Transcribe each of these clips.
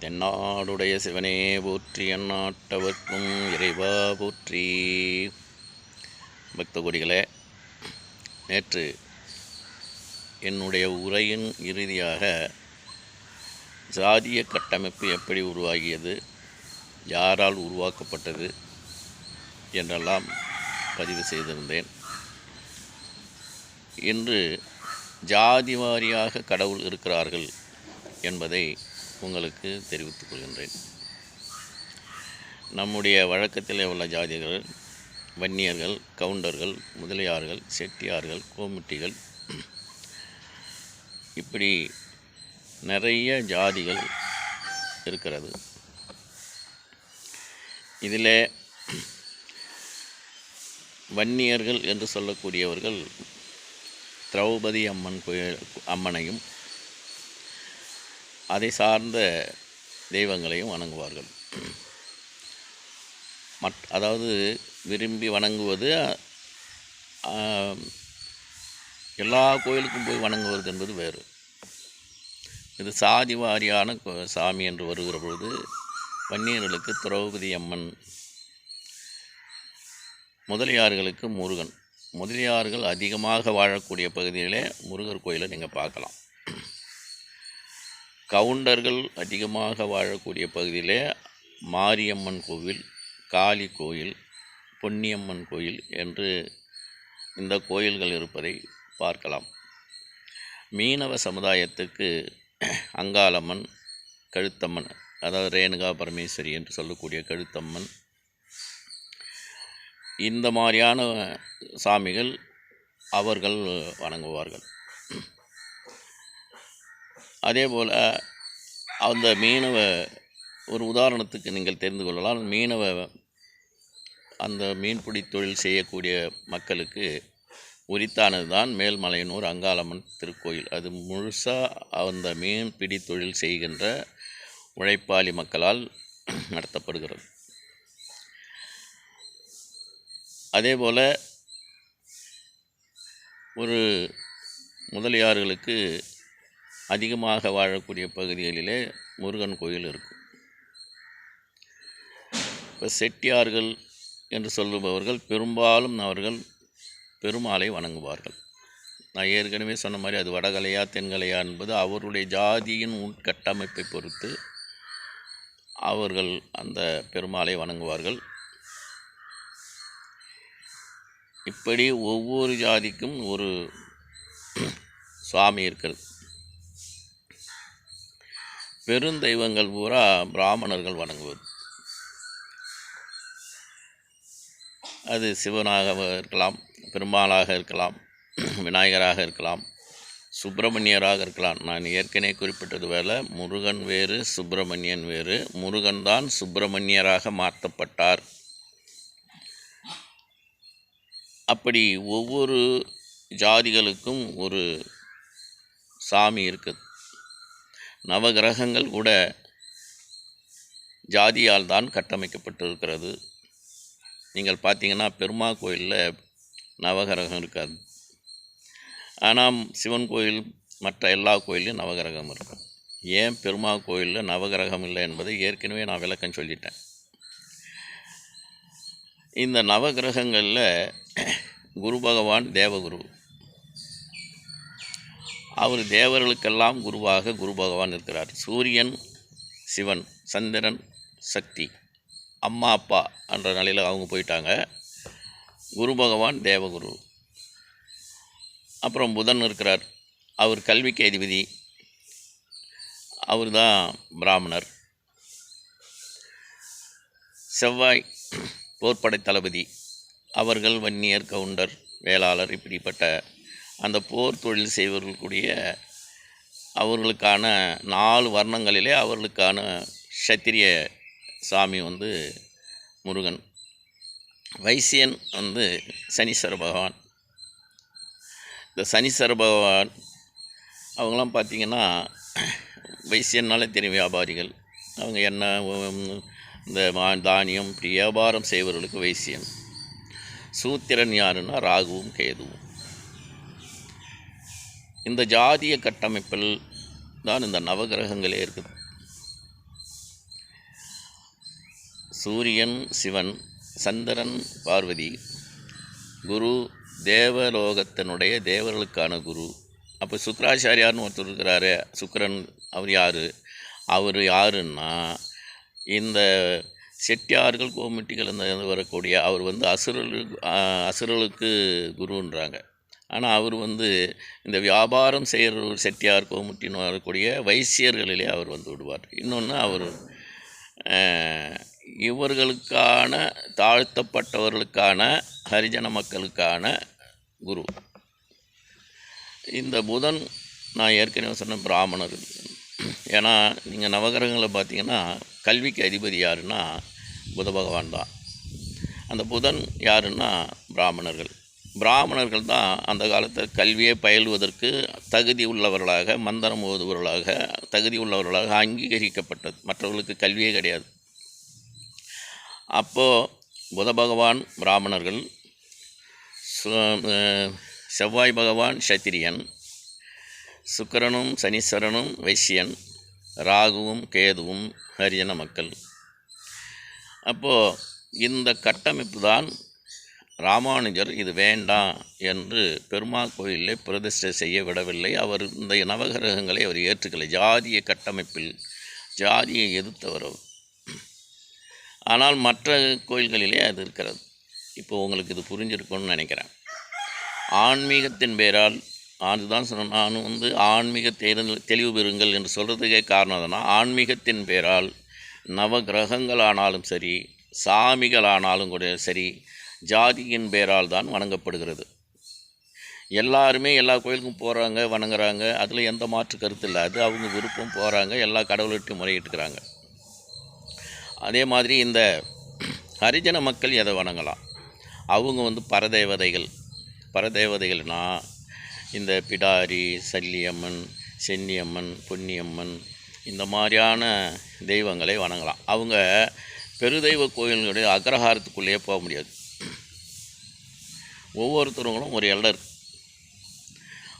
தென்னாடுடைய சிவனே போற்றி அந்நாட்டவர்க்கும் இறைவா போற்றி. பக்த கொடிகளே நேற்று என்னுடைய உரையின் இறுதியாக ஜாதிய கட்டமைப்பு எப்படி உருவாகியது யாரால் உருவாக்கப்பட்டது என்றெல்லாம் பதிவு செய்திருந்தேன். இன்று ஜாதி வாரியாக கடவுள் இருக்கிறார்கள் என்பதை உங்களுக்கு தெரிவித்துக் கொள்கின்றேன். நம்முடைய வழக்கத்தில் உள்ள ஜாதிகள் வன்னியர்கள் கவுண்டர்கள் முதலியார்கள் செட்டியார்கள் கோமுட்டிகள் இப்படி நிறைய ஜாதிகள் இருக்கிறது. இதில் வன்னியர்கள் என்று சொல்லக்கூடியவர்கள் திரௌபதி அம்மன் கோயில் அம்மனையும் அதை சார்ந்த தெய்வங்களையும் வணங்குவார்கள். மட் அதாவது விரும்பி வணங்குவது எல்லா கோயிலுக்கும் போய் வணங்குவது என்பது வேறு. இது சாதி வாரியான கோ- சாமி என்று வருகிற பொழுது வன்னியர்களுக்கு திரௌபதி அம்மன் முதலியார்களுக்கு முருகன். முதலியார்கள் அதிகமாக வாழக்கூடிய பகுதியிலே முருகர் கோயிலை நீங்கள் பார்க்கலாம். கவுண்டர்கள் அதிகமாக வாழக்கூடிய பகுதியிலே மாரியம்மன் கோவில் காளி கோயில் பொன்னியம்மன் கோயில் என்று இந்த கோயில்கள் இருப்பதை பார்க்கலாம். மீனவ சமுதாயத்துக்கு அங்காளம்மன் கழுத்தம்மன் அதாவது ரேணுகா பரமேஸ்வரி என்று சொல்லக்கூடிய கழுத்தம்மன் இந்த மாதிரியான சாமிகள் அவர்கள் வணங்குவார்கள். அதே போல் அந்த மீனவ ஒரு உதாரணத்துக்கு நீங்கள் தெரிந்து கொள்ளலாம். மீனவ அந்த மீன்பிடி தொழில் செய்யக்கூடிய மக்களுக்கு உரித்தானது தான் மேல்மலையனூர் அங்காளம்மன் திருக்கோயில். அது முழுசாக அந்த மீன்பிடி தொழில் செய்கின்ற உழைப்பாளி மக்களால் நடத்தப்படுகிறது. அதே போல் ஒரு முதலியார்களுக்கு அதிகமாக வாழக்கூடிய பகுதிகளிலே முருகன் கோயில் இருக்கும். இப்போ செட்டியார்கள் என்று சொல்லுபவர்கள் பெரும்பாலும் அவர்கள் பெருமாளை வணங்குவார்கள். நான் ஏற்கனவே சொன்ன மாதிரி அது வடகலையா தென்கலையா என்பது அவருடைய ஜாதியின் உட்கட்டமைப்பை பொறுத்து அவர்கள் அந்த பெருமாளை வணங்குவார்கள். இப்படி ஒவ்வொரு ஜாதிக்கும் ஒரு சுவாமி இருக்கிறது. பெருந்தெய்வங்கள் பூரா பிராமணர்கள் வணங்குவது. அது சிவனாக இருக்கலாம் பெருமாளாக இருக்கலாம் விநாயகராக இருக்கலாம் சுப்பிரமணியராக இருக்கலாம். நான் ஏற்கனவே குறிப்பிட்டது போல முருகன் வேறு சுப்பிரமணியன் வேறு. முருகன் தான் சுப்பிரமணியராக மாற்றப்பட்டார். அப்படி ஒவ்வொரு ஜாதிகளுக்கும் ஒரு சாமி இருக்குது நவகிரகங்கள் கூட ஜாதியால் தான் கட்டமைக்கப்பட்டிருக்கிறது. நீங்கள் பார்த்தீங்கன்னா பெருமா கோயிலில் நவகிரகம் இருக்காது. ஆனால் சிவன் கோயில் மற்ற எல்லா கோயிலையும் நவகிரகம் இருக்கும். ஏன் பெருமா கோயிலில் நவகிரகம் இல்லை என்பதை ஏற்கனவே நான் விளக்கம் சொல்லிட்டேன். இந்த நவகிரகங்களில் குரு பகவான் தேவகுரு. அவர் தேவர்களுக்கெல்லாம் குருவாக குரு பகவான் இருக்கிறார். சூரியன் சிவன் சந்திரன் சக்தி அம்மா அப்பா என்ற நிலையில் அவங்க போயிட்டாங்க. குரு பகவான் தேவகுரு. அப்புறம் புதன் இருக்கிறார். அவர் கல்விக்கு அதிபதி. அவர் தான் பிராமணர். செவ்வாய் போர்ப்படை தளபதி. அவர்கள் வன்னியர் கவுண்டர் வேளாளர் இப்படிப்பட்ட அந்த போர் தொழில் செய்வர்களுக்குடைய அவர்களுக்கான நாலு வர்ணங்களிலே அவர்களுக்கான சத்திரிய சாமி வந்து முருகன். வைசியன் வந்து சனீஸ்வர பகவான். இந்த சனீஸ்வர பகவான் அவங்களாம் பார்த்திங்கன்னா வைசியன்னாலே தெரியும் வியாபாரிகள். அவங்க என்ன இந்த மா தானியம் வியாபாரம் செய்பவர்களுக்கு வைசியன். சூத்திரன் யாருன்னா ராகுவும் கேதுவும். இந்த ஜாதிய கட்டமைப்பில் தான் இந்த நவகிரகங்களே இருக்குது. சூரியன் சிவன் சந்திரன் பார்வதி குரு தேவலோகத்தினுடைய தேவர்களுக்கான குரு. அப்போ சுக்கராச்சாரியார்னு ஒருத்தர் இருக்கிறாரு. சுக்கரன் அவர் யார்? அவர் யாருன்னா இந்த செட்டியார்கள் கோமிட்டிகள் இந்த வரக்கூடிய அவர் வந்து அசுரலு அசுரர்களுக்கு குருன்றாங்க. ஆனால் அவர் வந்து இந்த வியாபாரம் செய்கிற ஒரு செட்டியார் கோமுட்டின்னு வரக்கூடிய வைசியர்களிலே அவர் வந்து விடுவார். இன்னொன்று அவர் இவர்களுக்கான தாழ்த்தப்பட்டவர்களுக்கான ஹரிஜன மக்களுக்கான குரு. இந்த புதன் நான் ஏற்கனவே சொன்ன பிராமணர். ஏன்னா நீங்கள் நவகிரகங்களை பார்த்தீங்கன்னா கல்விக்கு அதிபதி யாருன்னா புத பகவான் தான். அந்த புதன் யாருன்னா பிராமணர்கள். பிராமணர்கள் தான் அந்த காலத்தில் கல்வியை பயில்வதற்கு தகுதி உள்ளவர்களாக மந்திரம் ஓதுபவர்களாக தகுதி உள்ளவர்களாக அங்கீகரிக்கப்பட்டது. மற்றவர்களுக்கு கல்வியே கிடையாது. அப்போது புத பகவான் பிராமணர்கள் சு- செவ்வாய் பகவான் சத்திரியன் சுக்கிரனும் சனீஸ்வரனும் வைசியன் ராகுவும் கேதுவும் ஹரிஜன மக்கள். அப்போது இந்த கட்டமைப்பு தான் ராமானுஜர் இது வேண்டாம் என்று பெருமாள் கோயிலில் பிரதிஷ்டை செய்ய விடவில்லை. அவர் இந்த நவகிரகங்களை அவர் ஏற்றுக்கலை. ஜாதிய கட்டமைப்பில் ஜாதியை எதிர்த்தவர். ஆனால் மற்ற கோயில்களிலே அது இருக்கிறது. இப்போ உங்களுக்கு இது புரிஞ்சிருக்கும்னு நினைக்கிறேன். ஆன்மீகத்தின் பேரால் அதுதான் சொன்ன நான் வந்து ஆன்மீக தெரி- தெளிவு பெறுங்கள் என்று சொல்கிறதுக்கே காரணம் எதுனா ஆன்மீகத்தின் பேரால் நவகிரகங்களானாலும் சரி சாமிகளானாலும் கூட சரி ஜாதியின் பேரால் தான் வணங்கப்படுகிறது. எல்லாருமே எல்லா கோயிலுக்கும் போகிறாங்க வணங்குறாங்க. அதில் எந்த மாற்று கருத்து இல்லை. அது அவங்க விருப்பம் போகிறாங்க எல்லா கடவுள்கிட்டையும் முறையிட்டுக்கிறாங்க அதே மாதிரி இந்த ஹரிஜன மக்கள் எதை வணங்கலாம்? அவங்க வந்து பரதேவதைகள். பரதேவதைகள்னால் இந்த பிடாரி சல்லியம்மன் சென்னியம்மன் பொன்னியம்மன் இந்த மாதிரியான தெய்வங்களை வணங்கலாம். அவங்க பெருதெய்வ கோயில்களுடைய அக்ரஹாரத்துக்குள்ளேயே போக முடியாது. ஒவ்வொருத்தவங்களும் ஒரு எல்டர்.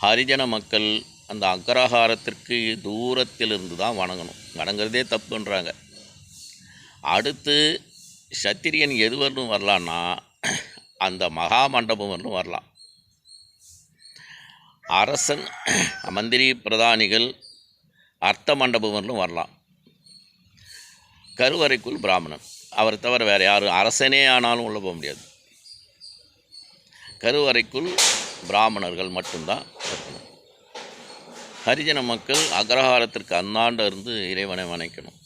ஹரிஜன மக்கள் அந்த அக்ரஹாரத்திற்கு தூரத்திலிருந்து தான் வணங்கணும். வணங்குறதே தப்புன்றாங்க. அடுத்து சத்திரியன் எது வரலும் வரலான்னா அந்த மகா மண்டபம் வரலும் வரலாம். அரசன் மந்திரி பிரதானிகள் அர்த்த மண்டபம் வரலும் வரலாம். கருவறைக்குள் பிராமணன். அவரை தவிர வேறு யாரும் அரசனே ஆனாலும் உள்ளே போக முடியாது. கருவறைக்குள் பிராமணர்கள் மட்டும்தான் இருக்கணும். ஹரிஜன மக்கள் அக்ரஹாரத்திற்கு அந்தாண்ட இருந்து இறைவனை வணக்கணும்.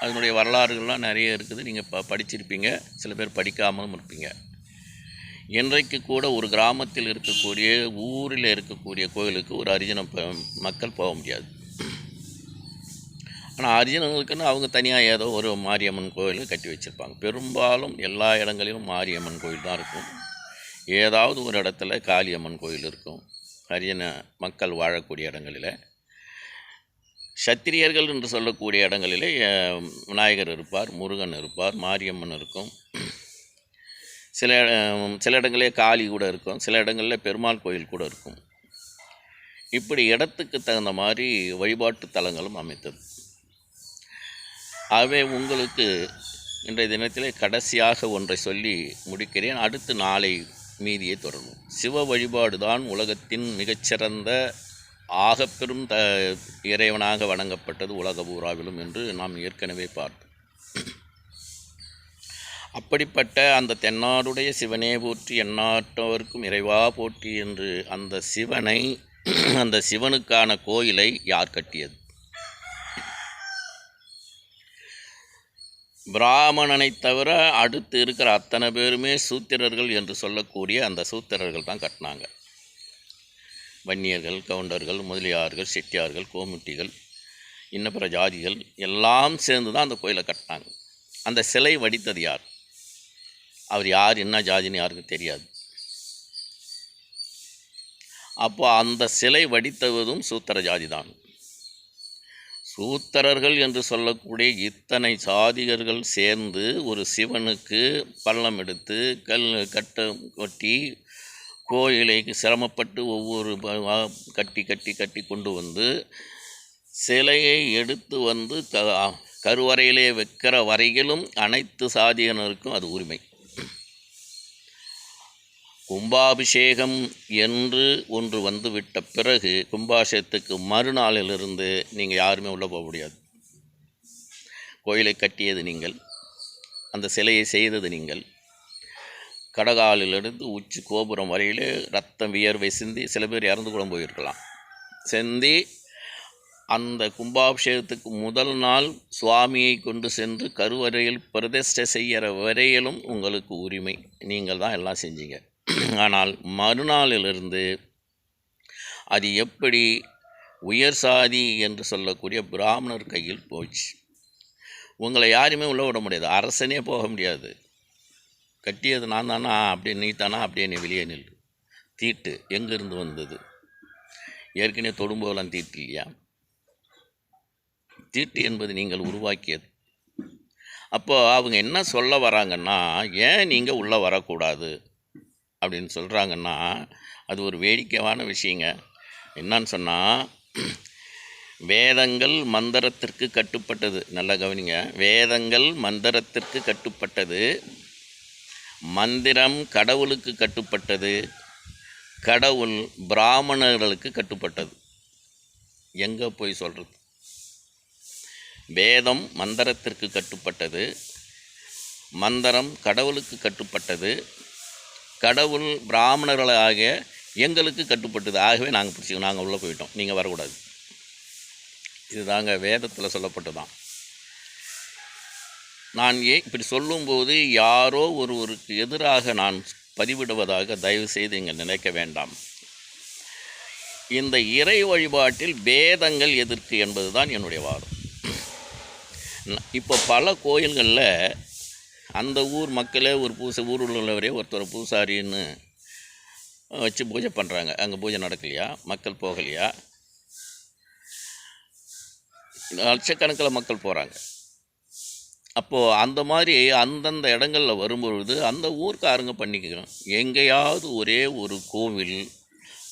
அதனுடைய வரலாறுகள்லாம் நிறைய இருக்குது. நீங்கள் ப படிச்சிருப்பீங்க. சில பேர் படிக்காமலும் இருப்பீங்க. இன்றைக்கு கூட ஒரு கிராமத்தில் இருக்கக்கூடிய ஊரில் இருக்கக்கூடிய கோயிலுக்கு ஒரு அரிஜன மக்கள் போக முடியாது. ஆனால் அரிஜனங்களுக்குன்னு அவங்க தனியாக ஏதோ ஒரு மாரியம்மன் கோயில் கட்டி வச்சுருப்பாங்க. பெரும்பாலும் எல்லா இடங்களிலும் மாரியம்மன் கோயில் தான் இருக்கும். ஏதாவது ஒரு இடத்துல காளியம்மன் கோயில் இருக்கும். ஹரிஜன மக்கள் வாழக்கூடிய இடங்களில். சத்திரியர்கள் என்று சொல்லக்கூடிய இடங்களிலே விநாயகர் இருப்பார் முருகன் இருப்பார் மாரியம்மன் இருக்கும். சில சில இடங்களே காளி கூட இருக்கும். சில இடங்களில் பெருமாள் கோயில் கூட இருக்கும். இப்படி இடத்துக்கு தகுந்த மாதிரி வழிபாட்டு தலங்களும் அமைத்தது. ஆகவே உங்களுக்கு இன்றைய தினத்திலே கடைசியாக ஒன்றை சொல்லி முடிக்கிறேன். அடுத்து நாளை மீதியை தொடரும் சிவ வழிபாடு தான் உலகத்தின் மிகச்சிறந்த ஆகப்பெரும் த இறைவனாக வணங்கப்பட்டது உலக பூராவிலும் என்று நாம் ஏற்கனவே பார்த்தோம். அப்படிப்பட்ட அந்த தென்னாடுடைய சிவனே போற்றி எந்நாட்டவர்க்கும் இறைவா போற்றி என்று அந்த சிவனை அந்த சிவனுக்கான கோயிலை யார் கட்டியது? பிராமணனை தவிர அடுத்து இருக்கிற அத்தனை பேருமே சூத்திரர்கள் என்று சொல்லக்கூடிய அந்த சூத்திரர்கள் தான் கட்டினாங்க. வன்னியர்கள் கவுண்டர்கள் முதலியார்கள் செட்டியார்கள் கோமுட்டிகள் இன்ன பிற ஜாதிகள் எல்லாம் சேர்ந்து தான் அந்த கோயிலை கட்டினாங்க. அந்த சிலை வடித்தது யார்? அவர் யார் என்ன ஜாதின்னு யாருக்கும் தெரியாது. அப்போ அந்த சிலை வடித்தவதும் சூத்திர ஜாதி தான். சூத்திரர்கள் என்று சொல்லக்கூடிய இத்தனை சாதிகர்கள் சேர்ந்து ஒரு சிவனுக்கு பள்ளம் எடுத்து கல் கட்ட கொட்டி கோயிலை சிரமப்பட்டு ஒவ்வொரு கட்டி கட்டி கட்டி கொண்டு வந்து சிலையை எடுத்து வந்து க கருவறையிலே வைக்கிற வரையிலும் அனைத்து சாதியினருக்கும் அது உரிமை. கும்பாபிஷேகம் என்று ஒன்று வந்துவிட்ட பிறகு கும்பாபிஷேகத்துக்கு மறுநாளிலிருந்து நீங்கள் யாருமே உள்ளே போக முடியாது. கோயிலை கட்டியது நீங்கள் அந்த சிலையை செய்தது நீங்கள். கடகாலிலிருந்து உச்சி கோபுரம் வரையிலே ரத்தம் வியர்வை சிந்தி சில பேர் இறந்து கூட போயிருக்கலாம். சிந்தி அந்த கும்பாபிஷேகத்துக்கு முதல் நாள் சுவாமியை கொண்டு சென்று கருவறையில் பிரதிஷ்டை செய்கிற வரையிலும் உங்களுக்கு உரிமை. நீங்கள் தான் எல்லாம் செஞ்சீங்க. ஆனால் மறுநாளிலிருந்து அது எப்படி உயர் சாதி என்று சொல்லக்கூடிய பிராமணர் கையில் போச்சு. உங்களை யாருமே உள்ள விட முடியாது. அரசனே போக முடியாது. கட்டியது நான் தானா? அப்படியே நீ தானா? அப்படியே நீ வெளியே நில். தீட்டு. எங்கேருந்து வந்தது? ஏற்கனவே தொடும்போதெல்லாம் தீட்டு இல்லையா? தீட்டு என்பது நீங்கள் உருவாக்கியது. அப்போது அவங்க என்ன சொல்ல வராங்கன்னா ஏன் நீங்கள் உள்ளே வரக்கூடாது? அப்படின்னு சொல்கிறாங்கன்னா அது ஒரு வேடிக்கையான விஷயங்க. என்னன்னு சொன்னால் வேதங்கள் மந்திரத்திற்கு கட்டுப்பட்டது. நல்லா கவனிங்க. வேதங்கள் மந்திரத்திற்கு கட்டுப்பட்டது. மந்திரம் கடவுளுக்கு கட்டுப்பட்டது. கடவுள் பிராமணர்களுக்கு கட்டுப்பட்டது. எங்கே போய் சொல்கிறது வேதம் மந்திரத்திற்கு கட்டுப்பட்டது. மந்திரம் கடவுளுக்கு கட்டுப்பட்டது. கடவுள் பிராமணர்களாக எங்களுக்கு கட்டுப்பட்டது. ஆகவே நாங்கள் பிடிச்சிக்கணும் நாங்கள் உள்ளே போயிட்டோம். நீங்கள் வரக்கூடாது. இதுதாங்க வேதத்தில் சொல்லப்பட்டதான் நான் ஏன் இப்படி சொல்லும்போது யாரோ ஒருவருக்கு எதிராக நான் பதிவிடுவதாக தயவு செய்து இங்கே நினைக்க வேண்டாம். இந்த இறை வழிபாட்டில் வேதங்கள் எதற்கு என்பது தான் என்னுடைய வாதம். இப்போ பல கோயில்களில் அந்த ஊர் மக்களே ஒரு பூசை ஊரில் உள்ளவரே ஒருத்தர் பூசாரின்னு வச்சு பூஜை பண்ணுறாங்க அங்கே பூஜை நடக்கலையா? மக்கள் போகலையா? லட்சக்கணக்கில் மக்கள் போகிறாங்க அப்போது அந்த மாதிரி அந்தந்த இடங்களில் வரும்பொழுது அந்த ஊர்க்காரங்க பண்ணிக்கிறோம். எங்கேயாவது ஒரே ஒரு கோவில்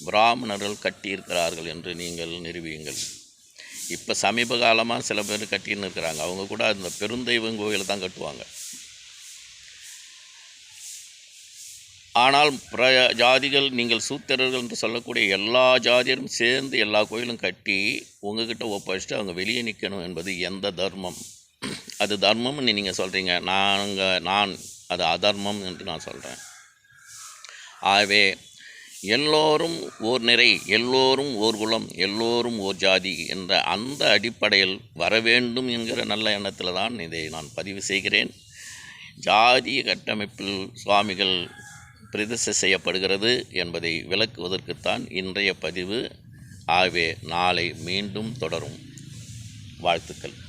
பிராமணர்கள் கட்டியிருக்கிறார்கள் என்று நீங்கள் நிறுவியுங்கள் இப்போ சமீப காலமாக சில பேர் கட்டின்னு இருக்கிறாங்க. அவங்க கூட அந்த பெருந்தெய்வம் கோவிலை தான் கட்டுவாங்க. ஆனால் பிர ஜாதிகள் நீங்கள் சூத்திரர்கள் என்று சொல்லக்கூடிய எல்லா ஜாதியரும் சேர்ந்து எல்லா கோயிலும் கட்டி உங்ககிட்ட ஒப்படைச்சிட்டு அவங்க வெளியே நிற்கணும் என்பது எந்த தர்மம்? அது தர்மம்னு நீங்கள் சொல்கிறீங்க நாங்கள் நான் அது அதர்மம் என்று நான் சொல்கிறேன் ஆகவே எல்லோரும் ஓர் நிறை எல்லோரும் ஓர் குலம் எல்லோரும் ஓர் ஜாதி என்ற அந்த அடிப்படையில் வர வேண்டும் என்கிற நல்ல எண்ணத்தில் தான் இதை நான் பதிவு செய்கிறேன். ஜாதிய கட்டமைப்பில் சுவாமிகள் பிரதிசை செய்யப்படுகிறது என்பதை விளக்குவதற்குத்தான் இன்றைய பதிவு ஆகவே நாளை மீண்டும் தொடரும். வாழ்த்துக்கள்.